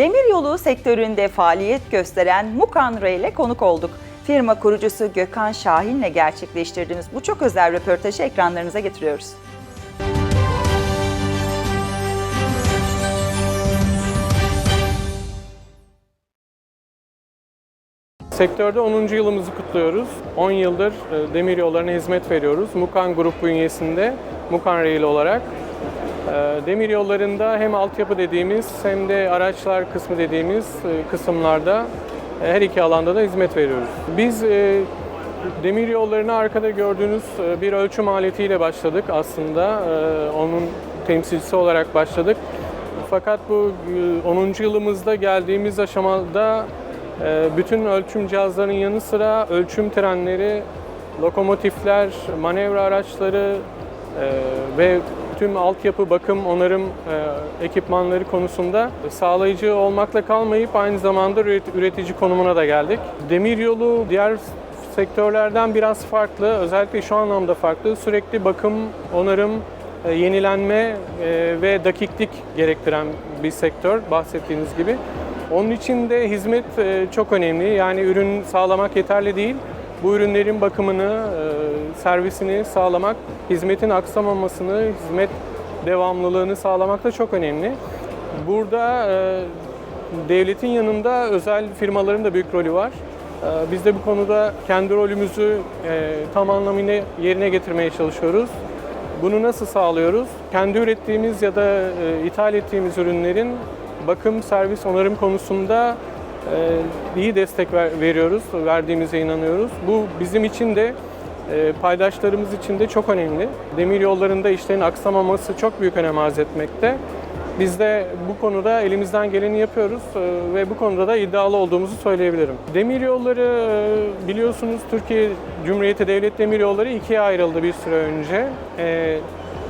Demiryolu sektöründe faaliyet gösteren Mukan Ray ile konuk olduk. Firma kurucusu Gökhan Şahin'le gerçekleştirdiğimiz bu çok özel röportajı ekranlarınıza getiriyoruz. Sektörde 10. yılımızı kutluyoruz. 10 yıldır e, demir yollarına hizmet veriyoruz. Mukan Grup bünyesinde Mukan Rail olarak. E, Demir yollarında hem altyapı dediğimiz hem de araçlar kısmı dediğimiz e, kısımlarda e, her iki alanda da hizmet veriyoruz. Biz e, demir yollarına arkada gördüğünüz bir ölçüm aletiyle başladık aslında. Onun temsilcisi olarak başladık. Fakat bu e, 10. yılımızda geldiğimiz aşamada bütün ölçüm cihazlarının yanı sıra ölçüm trenleri, lokomotifler, manevra araçları ve tüm altyapı, bakım, onarım e, ekipmanları konusunda sağlayıcı olmakla kalmayıp aynı zamanda üret- üretici konumuna da geldik. Demiryolu diğer sektörlerden biraz farklı, özellikle şu anlamda farklı. Sürekli bakım, onarım, e, yenilenme e, ve dakiklik gerektiren bir sektör bahsettiğiniz gibi. Onun için de hizmet e, çok önemli. Yani ürün sağlamak yeterli değil. Bu ürünlerin bakımını, e, servisini sağlamak, hizmetin aksamamasını, hizmet devamlılığını sağlamak da çok önemli. Burada e, devletin yanında özel firmaların da büyük rolü var. E, Biz de bu konuda kendi rolümüzü tam anlamıyla yerine getirmeye çalışıyoruz. Bunu nasıl sağlıyoruz? Kendi ürettiğimiz ya da ithal ettiğimiz ürünlerin bakım, servis, onarım konusunda iyi destek ver- veriyoruz, verdiğimize inanıyoruz. Bu bizim için de e, paydaşlarımız için de çok önemli. Demir yollarında işlerin aksamaması çok büyük önem arz etmekte. Biz de bu konuda elimizden geleni yapıyoruz e, ve bu konuda da iddialı olduğumuzu söyleyebilirim. Demir yolları e, biliyorsunuz Türkiye Cumhuriyeti Devlet Demir Yolları ikiye ayrıldı bir süre önce.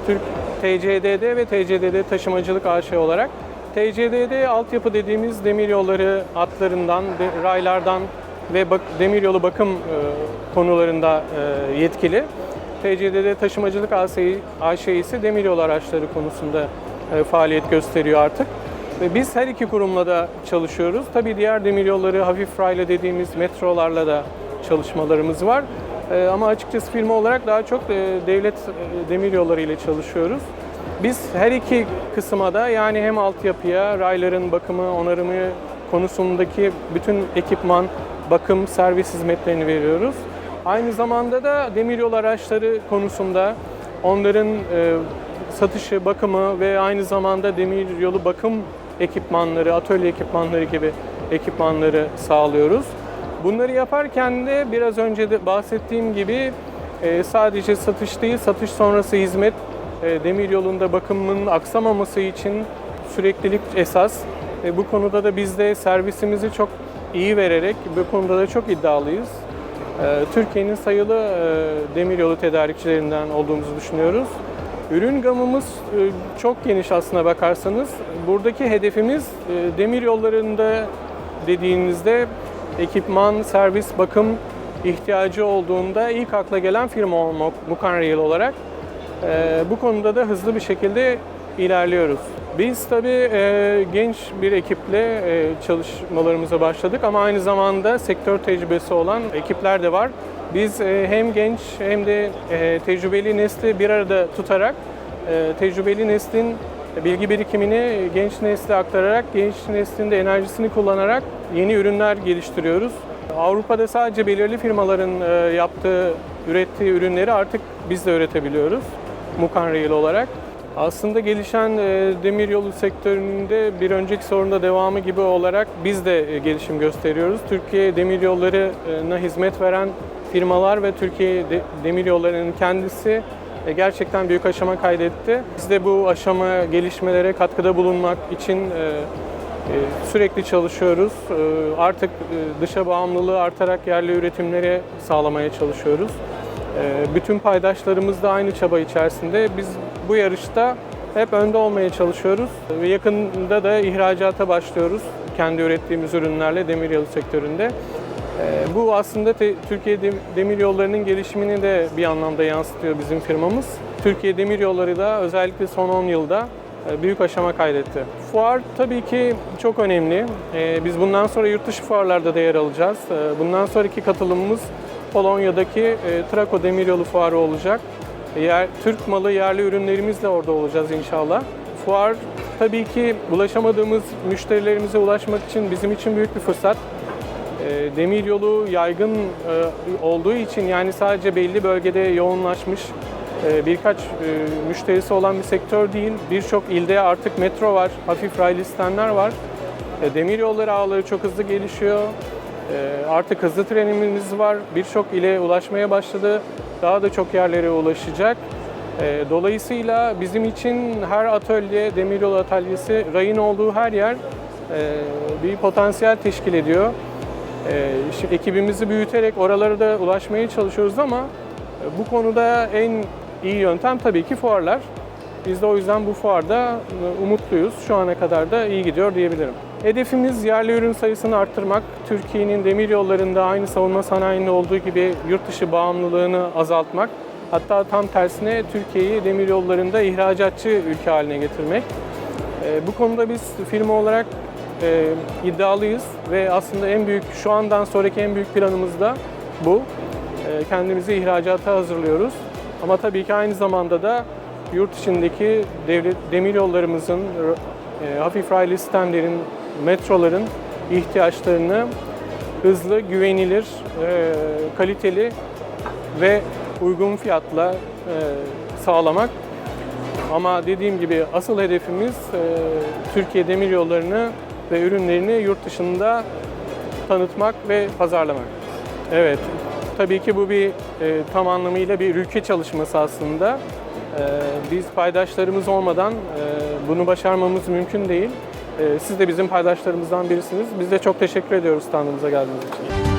Türk TCDD ve TCDD Taşımacılık AŞ olarak. TCDD altyapı dediğimiz demir yolları hatlarından, de- raylardan ve bak, demiryolu bakım e, konularında e, yetkili. TCDD Taşımacılık AŞ AŞ ise demiryolu araçları konusunda e, faaliyet gösteriyor artık. Ve biz her iki kurumla da çalışıyoruz. Tabii diğer demiryolları hafif rayla dediğimiz metrolarla da çalışmalarımız var. E, ama açıkçası firma olarak daha çok e, devlet e, demiryolları ile çalışıyoruz. Biz her iki kısma da yani hem altyapıya, rayların bakımı, onarımı konusundaki bütün ekipman, bakım, servis hizmetlerini veriyoruz. Aynı zamanda da demiryol araçları konusunda onların e, satışı, bakımı ve aynı zamanda demiryolu bakım ekipmanları, atölye ekipmanları gibi ekipmanları sağlıyoruz. Bunları yaparken de biraz önce de bahsettiğim gibi e, sadece satış değil, satış sonrası hizmet demir yolunda bakımının aksamaması için süreklilik esas. E, bu konuda da biz de servisimizi çok iyi vererek bu konuda da çok iddialıyız. E, Türkiye'nin sayılı e, demiryolu tedarikçilerinden olduğumuzu düşünüyoruz. Ürün gamımız e, çok geniş aslına bakarsanız. Buradaki hedefimiz e, demir yollarında dediğinizde ekipman, servis, bakım ihtiyacı olduğunda ilk akla gelen firma olmak Mukan Rail olarak. Ee, bu konuda da hızlı bir şekilde ilerliyoruz. Biz tabii e, genç bir ekiple e, çalışmalarımıza başladık ama aynı zamanda sektör tecrübesi olan ekipler de var. Biz e, hem genç hem de e, tecrübeli nesli bir arada tutarak e, tecrübeli neslin bilgi birikimini genç nesle aktararak, genç neslin de enerjisini kullanarak yeni ürünler geliştiriyoruz. Avrupa'da sadece belirli firmaların e, yaptığı, ürettiği ürünleri artık biz de üretebiliyoruz. Mukan Rail olarak. Aslında gelişen e, demiryolu sektöründe bir önceki sorunda devamı gibi olarak biz de e, gelişim gösteriyoruz. Türkiye demiryollarına hizmet veren firmalar ve Türkiye de, demiryollarının kendisi e, gerçekten büyük aşama kaydetti. Biz de bu aşama gelişmelere katkıda bulunmak için Sürekli çalışıyoruz. Artık dışa bağımlılığı artarak yerli üretimleri sağlamaya çalışıyoruz. E, Bütün paydaşlarımız da aynı çaba içerisinde. Biz bu yarışta hep önde olmaya çalışıyoruz ve yakında da ihracata başlıyoruz kendi ürettiğimiz ürünlerle demiryolu sektöründe. E, Bu aslında Türkiye Dem- Demiryolları'nın gelişimini de bir anlamda yansıtıyor bizim firmamız. Türkiye Demiryolları da özellikle son 10 yılda e, büyük aşama kaydetti. Fuar tabii ki çok önemli. E, Biz bundan sonra yurt dışı fuarlarda da yer alacağız. Bundan sonraki katılımımız Polonya'daki e, Trako Demiryolu Fuarı olacak. Yer, Türk malı yerli ürünlerimizle orada olacağız inşallah. Fuar tabii ki ulaşamadığımız müşterilerimize ulaşmak için bizim için büyük bir fırsat. E, Demir yolu yaygın e, olduğu için yani sadece belli bölgede yoğunlaşmış e, birkaç e, müşterisi olan bir sektör değil. Birçok ilde artık metro var, hafif raylı var. E, Demir yolları ağları çok hızlı gelişiyor. E, Artık hızlı trenimiz var. Birçok ile ulaşmaya başladı. Daha da çok yerlere ulaşacak. E, Dolayısıyla bizim için her atölye, demiryolu atölyesi, rayın olduğu her yer e, bir potansiyel teşkil ediyor. Ee, şimdi ekibimizi büyüterek oralara da ulaşmaya çalışıyoruz ama e, bu konuda en iyi yöntem tabii ki fuarlar. Biz de o yüzden bu fuarda e, umutluyuz. Şu ana kadar da iyi gidiyor diyebilirim. Hedefimiz yerli ürün sayısını arttırmak. Türkiye'nin demir yollarında aynı savunma sanayinde olduğu gibi yurt dışı bağımlılığını azaltmak. Hatta tam tersine Türkiye'yi demir yollarında ihracatçı ülke haline getirmek. E, Bu konuda biz firma olarak e, iddialıyız ve aslında en büyük şu andan sonraki en büyük planımız da bu. E, kendimizi ihracata hazırlıyoruz. Ama tabii ki aynı zamanda da yurt içindeki devlet demir yollarımızın, e, hafif raylı sistemlerin, metroların ihtiyaçlarını hızlı, güvenilir, e, kaliteli ve uygun fiyatla e, sağlamak ama dediğim gibi asıl hedefimiz e, Türkiye demir yollarını ve ürünlerini yurt dışında tanıtmak ve pazarlamak. Evet, tabii ki bu bir e, tam anlamıyla bir ülke çalışması aslında. Biz paydaşlarımız olmadan bunu başarmamız mümkün değil. E, siz de bizim paydaşlarımızdan birisiniz. Biz de çok teşekkür ediyoruz standımıza geldiğiniz için.